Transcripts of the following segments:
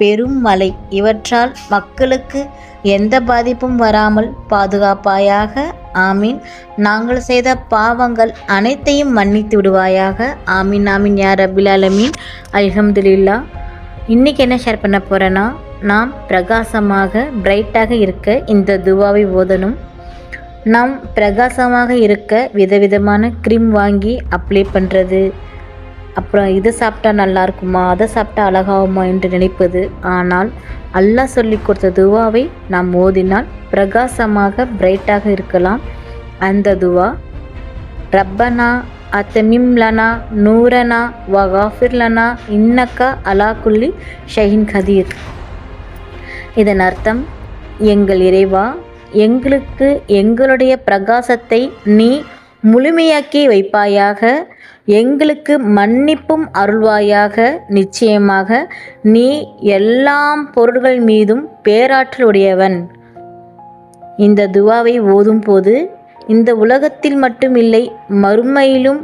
பெரும் மலை. இவற்றால் மக்களுக்கு எந்த பாதிப்பும் வராமல் பாதுகாப்பாயாக. ஆமீன். நாங்கள் செய்த பாவங்கள் அனைத்தையும் மன்னித்து விடுவாயாக. ஆமீன் ஆமீன். யார் அபில் அலமீன் அல்ஹம்துலில்லா. இன்றைக்கி என்ன ஷேர் பண்ண போகிறேன்னா நாம் பிரகாசமாக பிரைட்டாக இருக்க இந்த துவாவை ஓதணும். நாம் பிரகாசமாக இருக்க விதவிதமான க்ரீம் வாங்கி அப்ளை பண்ணுறது அப்புறம் இது சாப்பிட்டா நல்லா இருக்குமா அதை சாப்பிட்டா அழகாகுமா என்று நினைப்பது. ஆனால் அல்லாஹ் சொல்லி கொடுத்த துவாவை நாம் ஓதினால் பிரகாசமாக பிரைட்டாக இருக்கலாம். அந்த துவா ரப்பனா அத்தமிம் லனா நூரனா வகாஃபிர் லனா இன்னக்கா அலா ஷஹின் கதீர். இதன் அர்த்தம் எங்கள் இறைவா எங்களுக்கு எங்களுடைய பிரகாசத்தை நீ முழுமையாக்கி வைப்பாயாக. எங்களுக்கு மன்னிப்பும் அருள்வாயாக. நிச்சயமாக நீ எல்லாம் பொருள்கள் மீதும் பேராற்றல் உடையவன் இந்த துவாவை ஓதும் போது இந்த உலகத்தில் மட்டுமில்லை மறுமையிலும்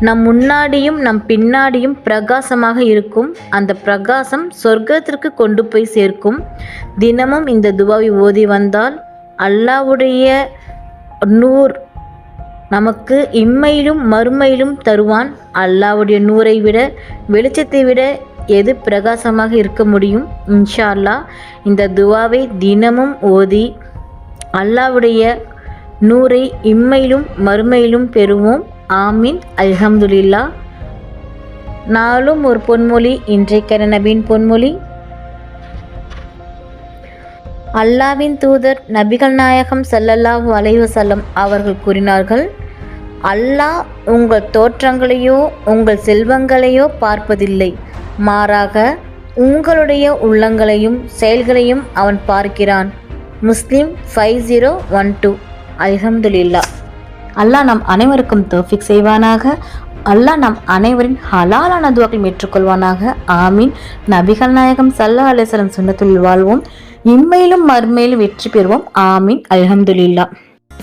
நம் முன்னாடியும் நம் பின்னாடியும் பிரகாசமாக இருக்கும். அந்த பிரகாசம் சொர்க்கத்திற்கு கொண்டு போய் சேர்க்கும். தினமும் இந்த துவாவை ஓதி வந்தால் அல்லாவுடைய நூர் நமக்கு இம்மையிலும் மறுமையிலும் தருவான் அல்லாவுடைய நூரை விட வெளிச்சத்தை விட எது பிரகாசமாக இருக்க முடியும்? இன்ஷா அல்லாஹ் இந்த துவாவை தினமும் ஓதி அல்லாவுடைய நூரை இம்மையிலும் மறுமையிலும் பெறுவோம். ஆமீன். அல்ஹம்துலில்லா நாளும் ஒரு பொன்மொழி இன்றைக்கன நபியின் பொன்மொழி. அல்லாவின் தூதர் நபிகள் நாயகம் ஸல்லல்லாஹு அலைஹி அவர்கள் கூறினார்கள் அல்லாஹ் உங்கள் தோற்றங்களையோ உங்கள் செல்வங்களையோ பார்ப்பதில்லை. மாறாக உங்களுடைய உள்ளங்களையும் செயல்களையும் அவன் பார்க்கிறான். Muslim five zero one two அல்ஹம்துலில்லா அல்லாஹ் நம் அனைவருக்கும் தோஃபிக் செய்வானாக. அல்லாஹ் நம் அனைவரின் ஹலாலான துவாக்கள் ஏற்றுக்கொள்வானாக. ஆமீன். நபிகள் நாயகம் சல்லா அலிஸ்லம் சுண்ணத்துள் வாழ்வோம். இம்மையிலும் மறுமையிலும் வெற்றி பெறுவோம். ஆமீன். அல்ஹம்துலில்லா